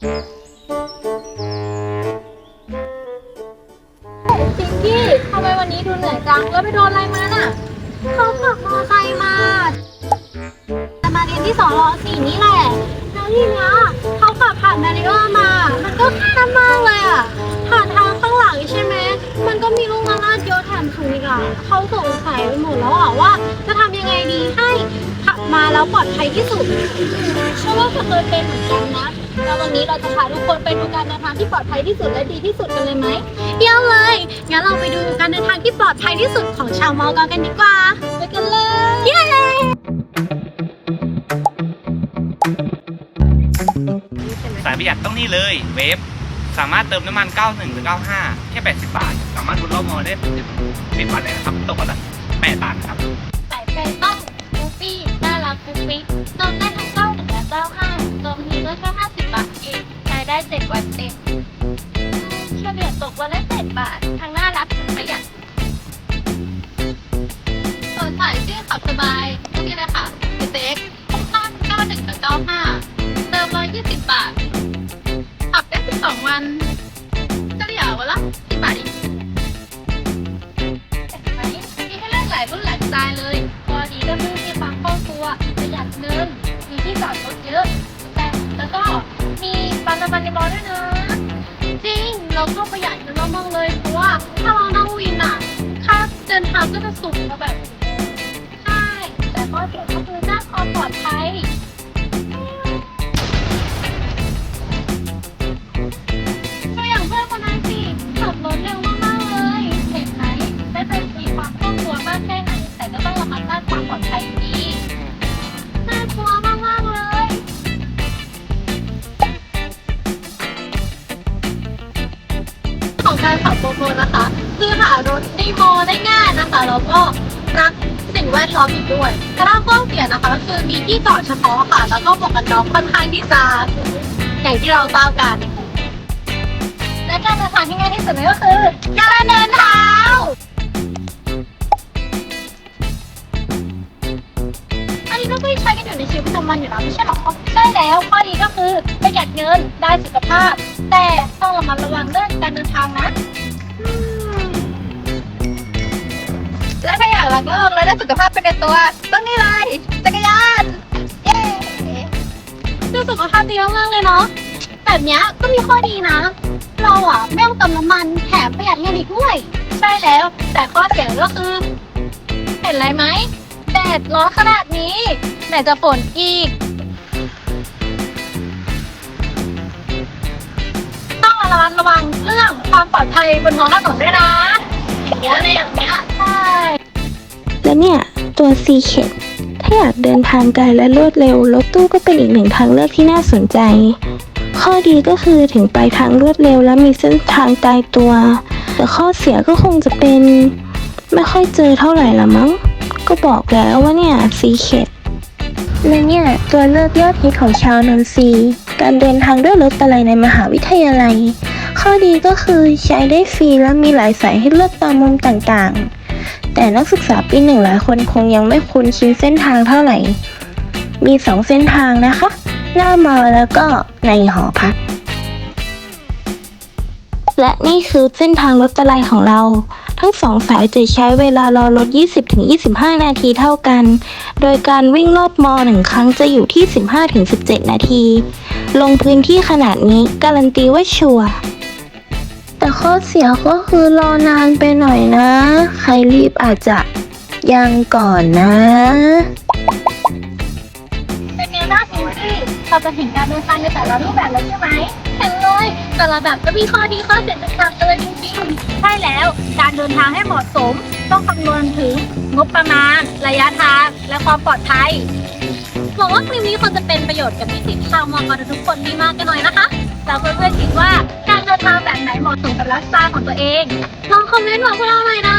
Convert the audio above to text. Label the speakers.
Speaker 1: พิงกี้ทำไมวันนี้ดูเหนื่อยจังแล้วไปโดนอะไรมาน่ะ แล้วปลอดภัยที่สุดเชื่อว่าเธอเคยเป็นเหมือนกันนะแล้ววันนี้เราจะพาทุกคนไปดูการเดินทางที่ปลอดภัยที่สุดและดีที่สุดกันเลยไหมเยี่ยมเลย งั้นเราไปดูการเดินทางที่ปลอดภัยที่สุดของชาวมอลกอกันดีกว่า ไปกันเลยเย้
Speaker 2: สายประหยัดต้องนี่เลย เวฟสามารถเติมน้ำมัน 91หรือ95 แค่ 80 บาท สามารถรุนรอบมอได้ 10วันเลยนะครับตกวันละ8บาทนะครับ
Speaker 1: เจ็ดวันเต็มเฉลี่ยตกวันละเจ็ดบาททั้งน่ารักประหยัดส่วนสายที่ขับสบายนี่เลยค่ะคือเซ็กห้าเก้าหนึ่งกับเก้าห้าเติมร้อยยี่สิบบาท ขับได้สิบสองวันเฉลี่ยวันละสิบบาทเองเห็นไหมมีให้เลือกหลายรุ่นหลายสไตล์เลย ปันน้ำมันในบอด้วยนะ จริง เราต้องประหยัดเงินมากๆเลย เพราะว่าถ้าเรานั่งวินอะ ค่าเดินทางก็จะสูงมาแบบ ใช่ แต่ข้อเสียก็คือด้านความปลอดภัย คือหารถในมอได้ง่ายนะคะแล้วก็รักสิ่งแวดล้อมอีกด้วยแต่ถ้าข้อเสียนะคะก็คือมีที่จอดเฉพาะค่ะ แล้วก็หมวกกันน็อกค่อนข้างที่จะอย่างที่เราทราบกัน และการเดินทางที่ง่ายที่สุดนั่นก็คือการเดินเท้าอันนี้ก็เคยใช้กันอยู่ในชีวิตประจำวันอยู่แล้วไม่ใช่หรอใช่แล้วข้อดีก็คือประหยัดเงินได้สุขภาพ แต่ต้องระมัดระวังเรื่องการเดินทางนะ อยากรักโลกและได้สุขภาพเป็นในตัว ต้องนี่เลยจักรยาน เย้ดูสุขภาพดีมากๆเลยเนาะแบบเนี้ยก็มีข้อดีนะ เราอะไม่ต้องเติมน้ำมันแถมประหยัดเงินอีกด้วย ใช่แล้ว แต่ข้อเสียก็คือ เห็นอะไรไหมแดดร้อนขนาดนี้ไหนจะฝนอีก ต้องระมัดระวังเรื่องความปลอดภัยบนท้องถนนด้วยนะอย่างเงี้ยในอย่างเงี้ยใช่
Speaker 3: และเนี่ยตัว C เ e ถ้าอยากเดินทางไกลและรวดเร็ว รถตู้ก็เป็นอีกหนึ่งทางเลือกที่น่าสนใจ ข้อดีก็คือถึงไปทางรวดเร็วและมีเส้นทางตายตัว แต่ข้อเสียก็คงจะเป็น ไม่ค่อยเจอเท่าไหร่ละมั้ง ก็บอกแล้วว่าเนี่ย C เ e และเนี่ยตัวเลือกยอดฮิตของชาวนนทรีการเดินทางด้วยรถอะไรในมหาวิทยาลัย ข้อดีก็คือใช้ได้ฟรีและมีหลายสายให้เลือกตามมุมต่างๆ แต่นักศึกษาปีหนึ่งหลายคนคงยังไม่คุ้นชินเส้นทางเท่าไหร่ มีสองเส้นทางนะคะ หน้ามอแล้วก็ในหอพัก และนี่คือเส้นทางรถตะไลของเรา ทั้งสองสายจะใช้เวลารอรถ 20-25 นาทีเท่ากัน โดยการวิ่งรอบมอหนึ่งครั้งจะอยู่ที่ 15-17 นาที ลงพื้นที่ขนาดนี้การันตีว่าชัวร์ แต่ข้อเสียก็คือรอนานไปหน่อยนะ ใครรีบอาจจะยังก่อนนะ
Speaker 1: เป็นไงบ้างพิงกี้เราจะเห็นการเดินทางในแต่ละรูปแบบแล้วใช่ไหมเห็นเลยแต่ละแบบก็มีข้อดีข้อเสียต่างๆเลยจริงๆใช่แล้วการเดินทางให้เหมาะสม ต้องคำนวณถึงงบประมาณ ระยะทางและความปลอดภัยหวังว่าคลิปนี้คงจะเป็นประโยชน์กับนิสิตชาวมอกรทุกคนดีมากกันหน่อยนะคะแล้วเพื่อนๆคิดว่า เหมาะสมกับไลฟ์สไตล์ของตัวเองลองคอมเมนต์บอกพวกเราหน่อยนะ